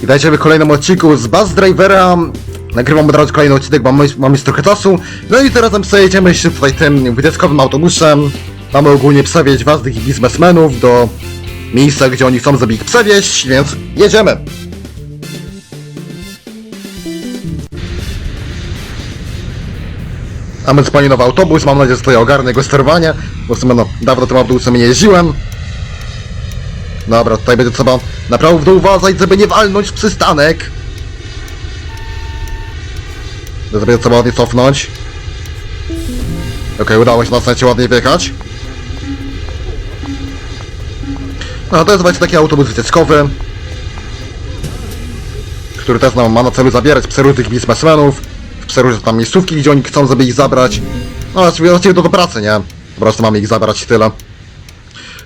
Witajcie w kolejnym odcinku z Bus Drivera. Nagrywam od razu kolejny odcinek, bo mam, mam już trochę czasu. No i teraz przejedziemy się tutaj tym wycieczkowym autobusem. Mamy ogólnie przewieźć ważnych biznesmenów do miejsca, gdzie oni chcą sobie ich przewieźć, więc jedziemy. A my spali nowy autobus, mam nadzieję, że tutaj ogarnę jego sterowanie, bo w sumie no, dawno tym autobusem nie jeździłem. Dobra, tutaj będzie trzeba naprawdę uważać, żeby nie walnąć w przystanek. To będzie trzeba ładnie cofnąć. Okej, udało się na szczęście ładnie wjechać. No to jest właśnie taki autobus wycieczkowy, który też no, ma na celu zabierać przeróżnych biznesmenów, w przeróżne tam miejscówki, gdzie oni chcą sobie ich zabrać. No właściwie to do pracy, nie? Po prostu mamy ich zabrać i tyle.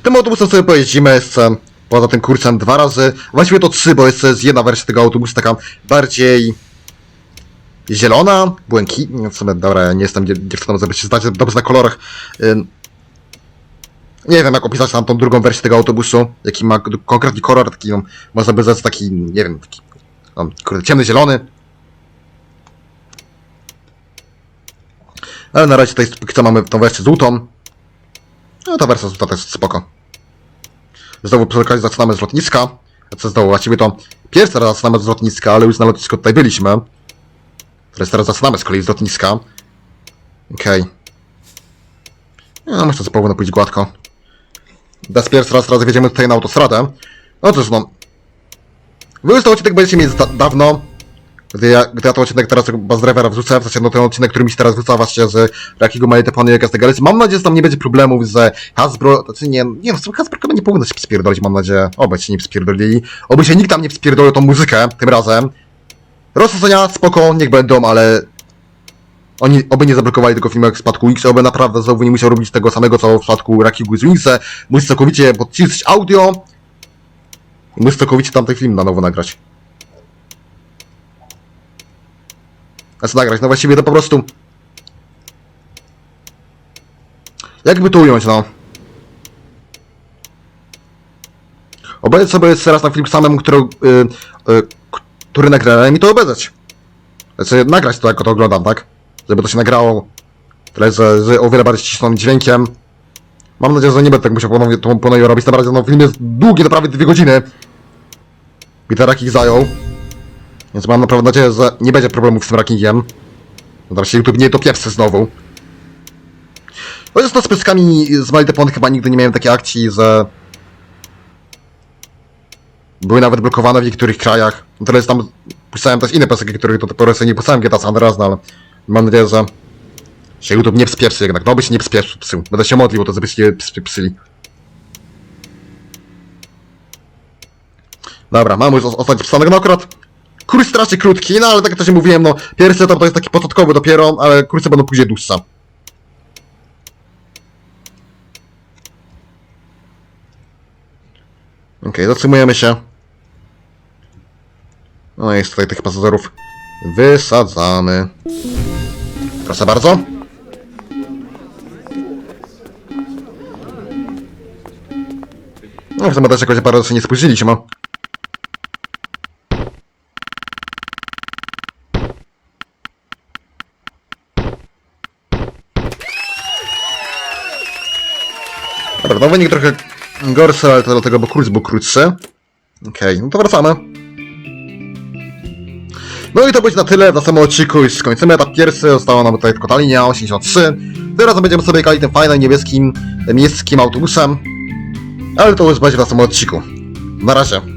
Tym autobusem sobie pojeździmy jeszcze poza tym kursem dwa razy. Właściwie to trzy, bo jeszcze jest jedna wersja tego autobusu taka bardziej zielona, błękitna. W sumie, dobra, ja nie jestem dzie- dziewczyną, żeby się zdać dobrze na kolorach. Nie wiem, jak opisać tam tą drugą wersję tego autobusu, jaki ma k- konkretnie kolor, taki, no, można by taki, nie wiem, taki, no, kurde, ciemny zielony. Ale na razie tutaj co mamy tą wersję żółtą. No ta wersja żółta też spoko. Znowu przy okazji zaczynamy z lotniska. Co znowu, właściwie to pierwszy raz zaczynamy z lotniska, ale już na lotnisku tutaj byliśmy. Teraz teraz zaczynamy z kolei z lotniska. Okej. No, myślę, że powinno pójść gładko. Bez pierwszy raz teraz wjedziemy tutaj na autostradę. No cóż, no. Wy już ten odcinek będziecie mieć da dawno. Gdy ja, gdy ja ten odcinek teraz bez drivera wrzucę, w sensie no ten odcinek, który mi się teraz wrzuca właśnie z jakiego mają te pany jak z tego Mam nadzieję, że tam nie będzie problemów z Hasbro, znaczy nie, nie no, Hasbro chyba nie powinno się spierdolić, mam nadzieję. Oby się nie spierdolili. Oby się nikt tam nie spierdolił tą muzykę tym razem. Rozsądzenia spoko, niech będą, ale oni oby nie zablokowali tego filmu jak w przypadku X, oby naprawdę znowu nie musiał robić tego samego co w przypadku Rakigu z Wingsa. Musi całkowicie podciszyć audio i musi całkowicie tamten film na nowo nagrać. Co nagrać? No właściwie to po prostu... Jakby to ująć, no? Obejrzeć sobie jeszcze raz na film samemu, który, y, y, który nagrałem i to obejrzeć. Znaczy nagrać to, jako to oglądam, tak? Żeby to się nagrało tyle, że, że o wiele bardziej ściszonym dźwiękiem. Mam nadzieję, że nie będę tak musiał ponownie, to ponownie robić. Naprawdę, no film jest długi, to prawie dwie godziny. I ten ranking zajął. Więc mam naprawdę nadzieję, że nie będzie problemów z tym rankingiem. No teraz się YouTube nie topiewszy znowu. Chociaż to z pyskami z My Depon chyba nigdy nie miałem takiej akcji, że były nawet blokowane w niektórych krajach. No teraz tam pisałem też inne piosenki, których do tej pory sobie nie pisałem GTA San Andreas, no ale mam nadzieję, że się YouTube nie przyspieszy jednak. No by się nie przyspieszył. Będę się modlił o to, żeby się przyspieszyli. Dobra, mamy już os- ostatni przystanek, no akurat kurs strasznie krótki, no ale tak jak też mówiłem, no pierwszy etap to jest taki początkowy dopiero, ale kursy będą później dłuższe. Okej, zatrzymujemy się. No jest tutaj tych pasażerów. Wysadzamy. Proszę bardzo. No, tym też jakoś parę nie spóźniliśmy. Dobra, no wynik trochę gorszy, ale to dlatego, bo kurs był krótszy. Okej, no to wracamy. No i to będzie na tyle, na samym odcinku już skończymy etap pierwszy, została nam tutaj tylko ta linia 83. Teraz będziemy sobie jechali tym fajnym niebieskim miejskim autobusem, ale to już będzie na samym odcinku. Na razie.